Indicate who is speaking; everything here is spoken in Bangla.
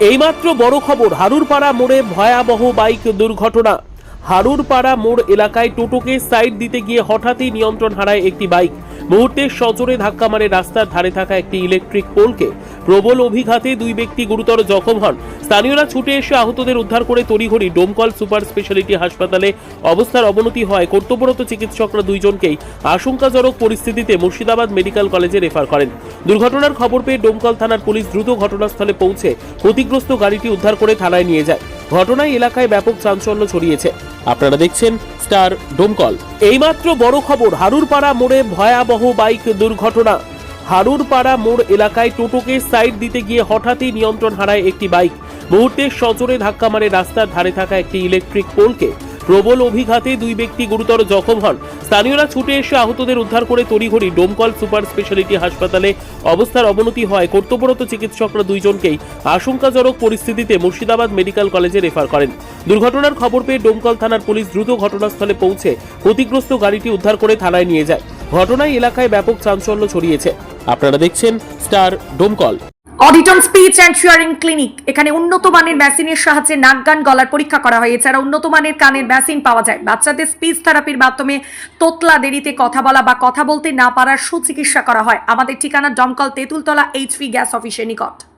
Speaker 1: এইমাত্র বড় খবর, হারুরপাড়া মোড়ে ভয়াবহ বাইক দুর্ঘটনা। হারুরপাড়া মোড় এলাকায় টোটোকে সাইড দিতে গিয়ে হঠাৎই নিয়ন্ত্রণ হারায় একটি বাইক। মুহূর্তে সজোরে ধাক্কা মারে রাস্তার ধারে থাকা একটি ইলেকট্রিক পোলকে। প্রবল অভিঘাতে দুই ব্যক্তি গুরুতর জখম হন। স্থানীয়রা ছুটে এসে আহতদের উদ্ধার করে তড়িঘড়ি ডোমকল সুপার স্পেশালিটি হাসপাতালে অবস্থার অবনতি হয়। কর্তব্যরত চিকিৎসকরা দুইজনকেই আশঙ্কাজনক পরিস্থিতিতে মুর্শিদাবাদ মেডিকেল কলেজে রেফার করেন। দুর্ঘটনার খবর পেয়ে ডোমকল থানার পুলিশ দ্রুত ঘটনাস্থলে পৌঁছে ক্ষতিগ্রস্ত গাড়িটি উদ্ধার করে থানায় নিয়ে যায়। ঘটনায় এলাকায় ব্যাপক চাঞ্চল্য ছড়িয়েছে। আপনারা দেখছেন স্টার ডোমকল। এইমাত্র বড় খবর, হারুরপাড়া মোড়ে ভয়াবহ বাইক দুর্ঘটনা। হারুরপাড়া মোড় এলাকায় টোটোকে সাইড দিতে গিয়ে হঠাৎই নিয়ন্ত্রণ হারায় একটি বাইক। মুহূর্তে সজোরে ধাক্কা মারে রাস্তার ধারে থাকা একটি ইলেকট্রিক পোলকে। প্রবল অভিঘাতে দুই ব্যক্তি গুরুতর জখম হন। স্থানীয়রা ছুটে এসে আহতদের উদ্ধার করে তড়িঘড়ি ডোমকল সুপার স্পেশালিটি হাসপাতালে অবস্থার অবনতি হয়। কর্তব্যরত চিকিৎসকরা দুইজনকেই আশঙ্কাজনক পরিস্থিতিতে মুর্শিদাবাদ মেডিকেল কলেজে রেফার করেন। দুর্ঘটনার খবর পেয়ে ডোমকল থানার পুলিশ দ্রুত ঘটনাস্থলে পৌঁছে ক্ষতিগ্রস্ত গাড়িটি উদ্ধার করে থানায় নিয়ে যায়। ঘটনায় এলাকায় ব্যাপক চাঞ্চল্য ছড়িয়েছে। আপনারা দেখছেন স্টার ডোমকল।
Speaker 2: অডিটন স্পিচ অ্যান্ড শিয়ারিং ক্লিনিক এখানে উন্নত মানের মেশিনের সাহায্যে নাক, গান, গলার পরীক্ষা করা হয়। এছাড়া উন্নত মানের কানের মেশিন পাওয়া যায়। বাচ্চাদের স্পিচ থেরাপির মাধ্যমে তোতলা দেরিতে কথা বলা বা কথা বলতে না পারার সুচিকিৎসা করা হয়। আমাদের ঠিকানা দমকল তেঁতুলতলা এইচপি গ্যাস অফিসের নিকট।